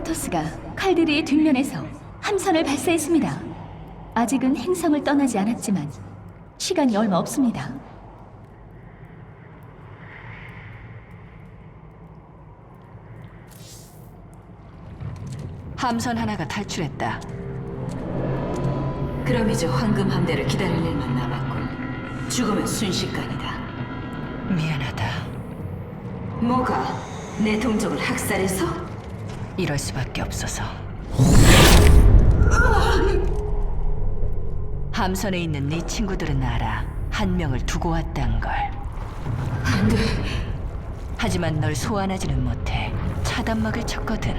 프로토스가 칼데르의 뒷면에서 함선을 발사했습니다. 아직은 행성을 떠나지 않았지만 시간이 얼마 없습니다. 함선 하나가 탈출했다. 그럼 이제 황금 함대를 기다릴 일만 남았군. 죽으면 순식간이다. 미안하다. 뭐가 내 동족을 학살해서? 이럴 수밖에 없어서. 함선에 있는 네 친구들은 알아. 한 명을 두고 왔단 걸. 안 돼. 하지만 널 소환하지는 못해. 차단막을 쳤거든.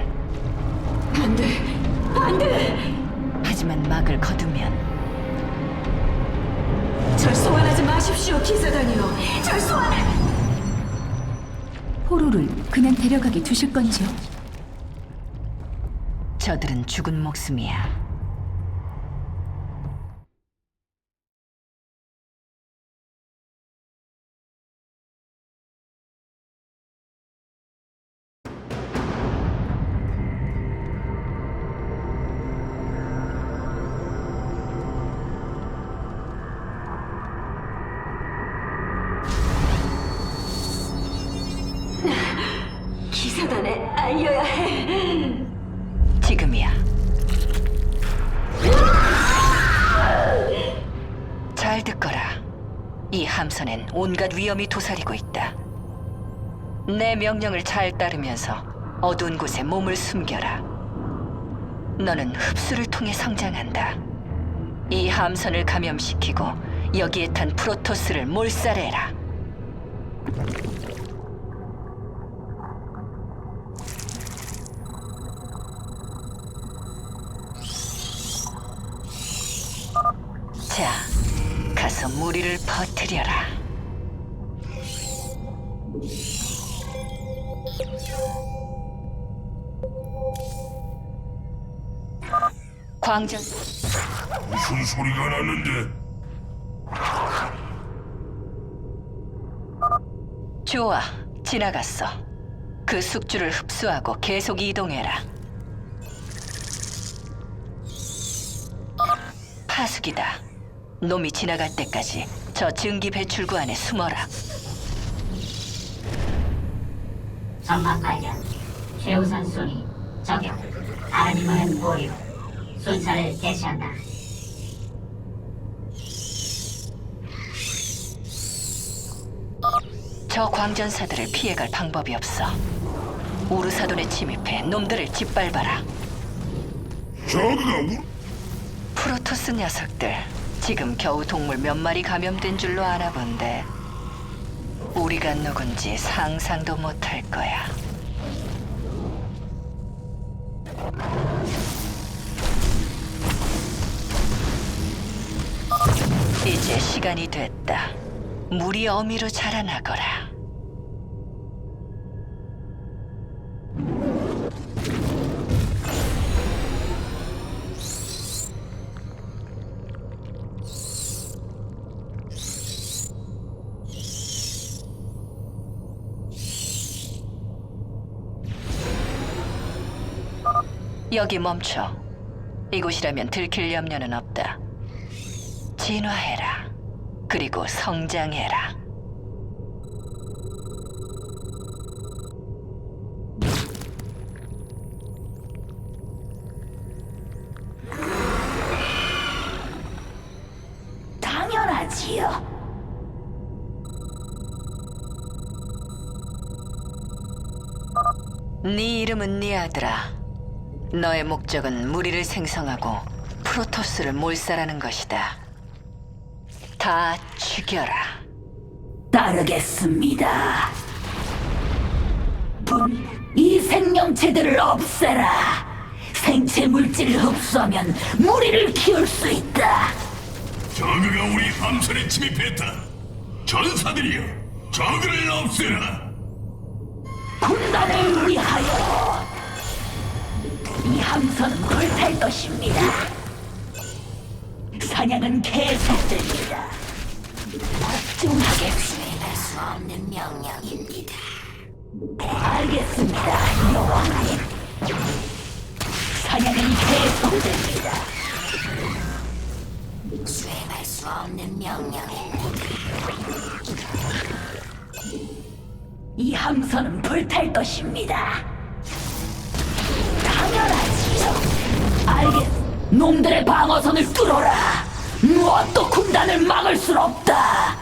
안 돼. 안 돼. 하지만 막을 거두면 절 소환하지 마십시오, 기사단이요. 절 소환! 포로를 그냥 데려가게 두실 건지요? 저들은 죽은 목숨이야. 기사단에 알려야 해. 함선엔 온갖 위험이 도사리고 있다. 내 명령을 잘 따르면서 어두운 곳에 몸을 숨겨라. 너는 흡수를 통해 성장한다. 이 함선을 감염시키고 여기에 탄 프로토스를 몰살해라. 무리를 퍼뜨려라. 광전 무슨 소리가 났는데? 좋아, 지나갔어. 그 숙주를 흡수하고 계속 이동해라. 파수기다. 놈이 지나갈 때까지 저 증기 배출구 안에 숨어라. 전방 발견. 최우선 순위 적용. 아르니머는 보류. 순서를 개시한다. 저 광전사들을 피해갈 방법이 없어. 우르사돈에 침입해 놈들을 짓밟아라. 저그가 우 프로토스 녀석들 지금 겨우 동물 몇 마리 감염된 줄로 아나 본데 우리가 누군지 상상도 못할 거야. 이제 시간이 됐다. 물이 어미로 자라나거라. 여기 멈춰. 이곳이라면 들킬 염려는 없다. 진화해라. 그리고 성장해라. 당연하지요. 네 이름은 니아드라. 너의 목적은 무리를 생성하고 프로토스를 몰살하는 것이다. 다 죽여라. 따르겠습니다. 분, 이 생명체들을 없애라. 생체 물질을 흡수하면 무리를 키울 수 있다. 저그가 우리 함선에 침입했다. 전사들이여, 저그를 없애라. 군단을 위하여 이 함선은 불탈 것입니다. 사냥은 계속됩니다. 집중하겠습니다. 수 없는 명령입니다. 알겠습니다, 여왕님. 사냥은 계속됩니다. 수행할 수 없는 명령에 이 함선은 불탈 것입니다. 알겠. 놈들의 방어선을 뚫어라. 무엇도 군단을 막을 순 없다.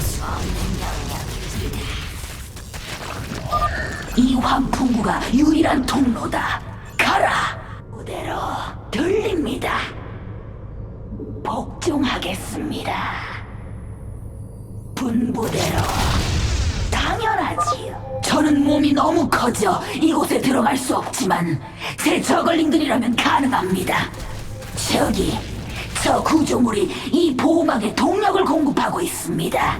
수 명령입니다. 이 환풍구가 유일한 통로다. 가라. 그대로 들립니다. 복종하겠습니다. 분부대로. 저는 몸이 너무 커져 이곳에 들어갈 수 없지만 제 저글링들이라면 가능합니다. 저기 저 구조물이 이 보호막에 동력을 공급하고 있습니다.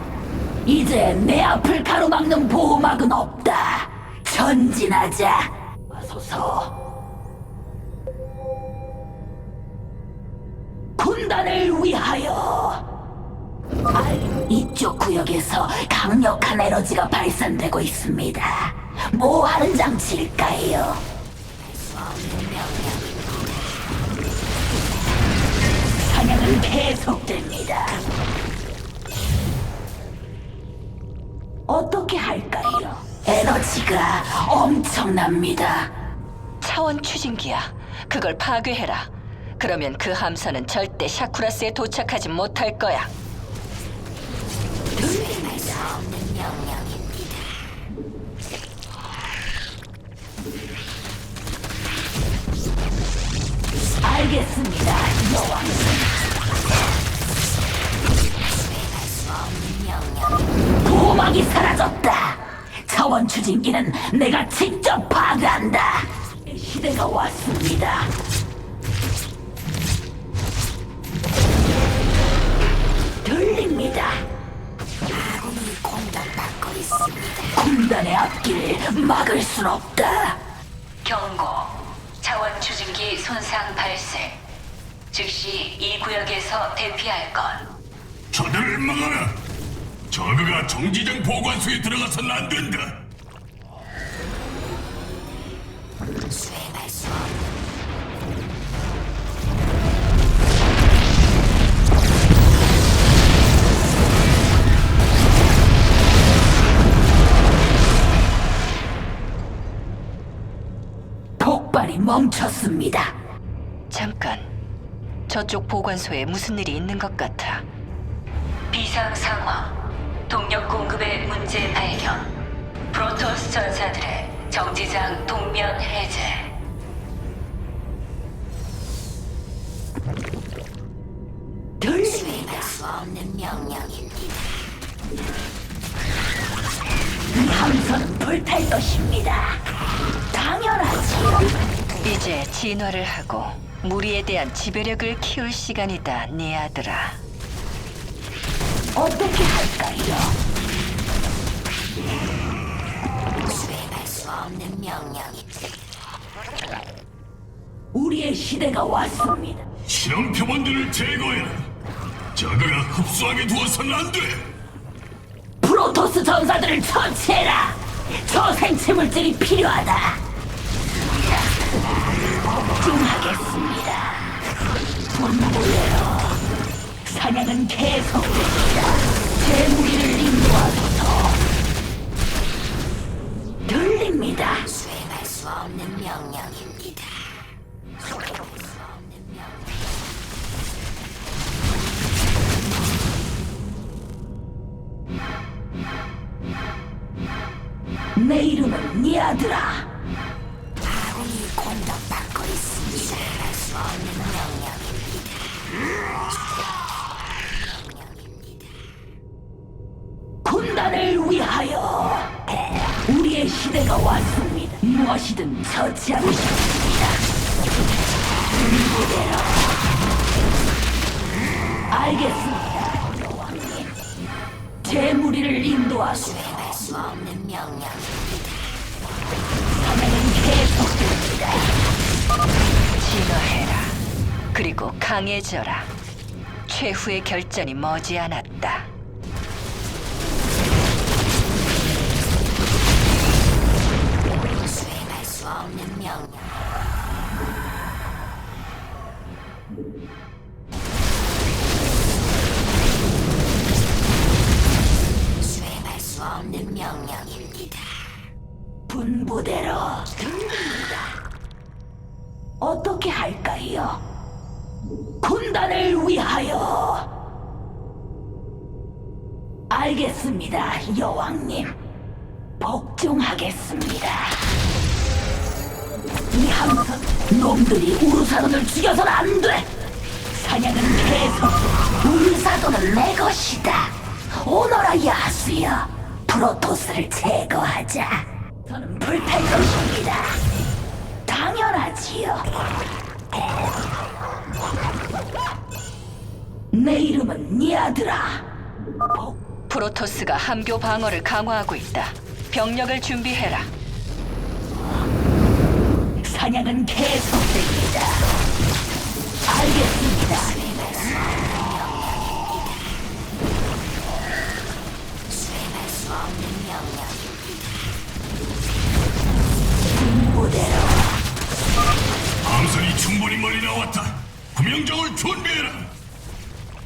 이제 내 앞을 가로막는 보호막은 없다. 전진하자. 와소서. 군단을 위하여. 알- 이쪽 구역에서 강력한 에너지가 발산되고 있습니다. 뭐 하는 장치일까요? 사냥은 계속됩니다. 어떻게 할까요? 에너지가 엄청납니다. 차원 추진기야. 그걸 파괴해라. 그러면 그 함선은 절대 샤쿠라스에 도착하지 못할 거야. 없는 명령입니다. 알겠습니다, 여왕님. 보호막이 사라졌다. 차원 추진기는 내가 직접 파괴한다. 시대가 왔습니다. 들립니다. 군단의 앞길을 막을 순 없다. 경고. 자원 추진기 손상 발생. 즉시 이 구역에서 대피할 것. 저들을 막아라. 저그가 정지장 보관소에 들어가서는 안 된다. 멈췄습니다. 잠깐. 저쪽 보관소에 무슨 일이 있는 것 같아. 비상 상황. 동력 공급의 문제 발견. 프로토스 전사들의 정지장 동면 해제. 들립니다. 수 없는 명령입니다. 이 함선은 불탈 것입니다. 당연하지요. 이제 진화를 하고 무리에 대한 지배력을 키울 시간이다, 네 아들아. 어떻게 할까요? 수행할 수 없는 명령이 우리의 시대가 왔습니다. 실험 표본들을 제거해라. 저그가 흡수하게 두어서는 안 돼. 프로토스 전사들을 처치해라. 저 생체 물질이 필요하다. 복종하겠습니다. 분부대로 사냥은 계속됩니다. 제 무리를 인도하소서. 들립니다. 수행할 수 없는 명령입니다. 수행할 수 없는 명령. 내 이름은 니아드라. 하여 우리의 시대가 왔습니다. 무엇이든 처치하고 싶습니다. 군부대로 알겠습니다, 여왕님. 제 무리를 인도하소. 수행할 수 없는 명령. 사냥은 계속됩니다. 진화해라. 그리고 강해져라. 최후의 결전이 머지않았다. 수행할 수 없는 명령입니다. 분부대로 듣는다. 어떻게 할까요? 군단을 위하여. 알겠습니다, 여왕님. 복종하겠습니다. 이 함선 놈들이 우르사돈을 죽여선 안 돼. 사냥은 계속 우르사돈은 내 것이다. 오너라 야수여, 프로토스를 제거하자. 저는 불탈 것입니다. 당연하지요. 내 이름은 니아드라. 복 프로토스가 함교 방어를 강화하고 있다. 병력을 준비해라. 사냥은 계속됩니다. 알겠습니다. 수행할 수 없는 명령. 분부대로 함선이 충분히 멀리 나왔다. 구명정을 준비해라.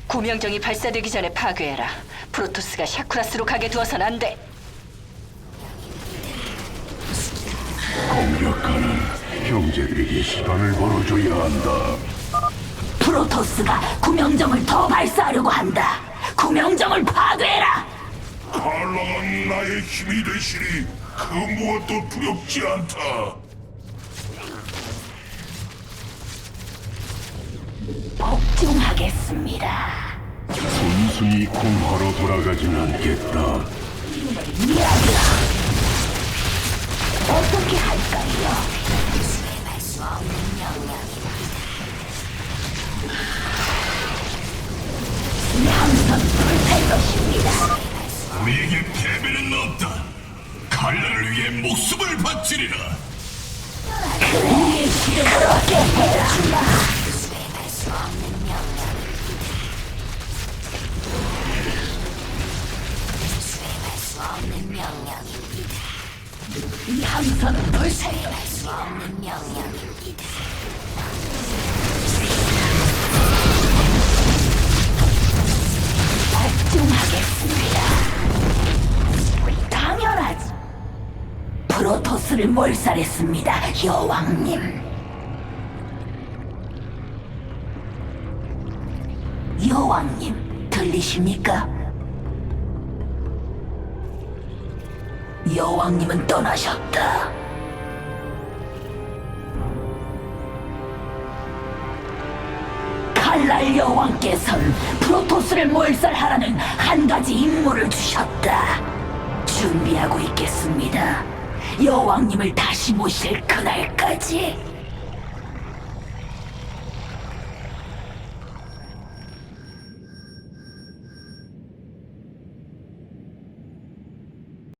구명정이 발사되기 전에 파괴해라. 프로토스가 샤쿠라스로 가게 두어선 안 돼. 공격하는 형제들에게 시간을 벌어줘야 한다. 프로토스가 구명정을 더 발사하려고 한다. 구명정을 파괴해라. 칼라가 나의 힘이 되시니 그 무엇도 두렵지 않다. 복종하겠습니다. 순순히 공화로 돌아가진 않겠다. 이야기야. 어떻게 할까요? 우리에게 패배는 없다. 칼라를 위해 목숨을 바치리라. 우리의 이름으로 깨해라. 이 함선은 불탈 수 없는 명령입니다. 복종하겠습니다. 당연하지. 프로토스를 몰살했습니다, 여왕님. 여왕님, 들리십니까? 여왕님은 떠나셨다. 칼날 여왕께서는 프로토스를 몰살하라는 한 가지 임무를 주셨다. 준비하고 있겠습니다. 여왕님을 다시 모실 그날까지.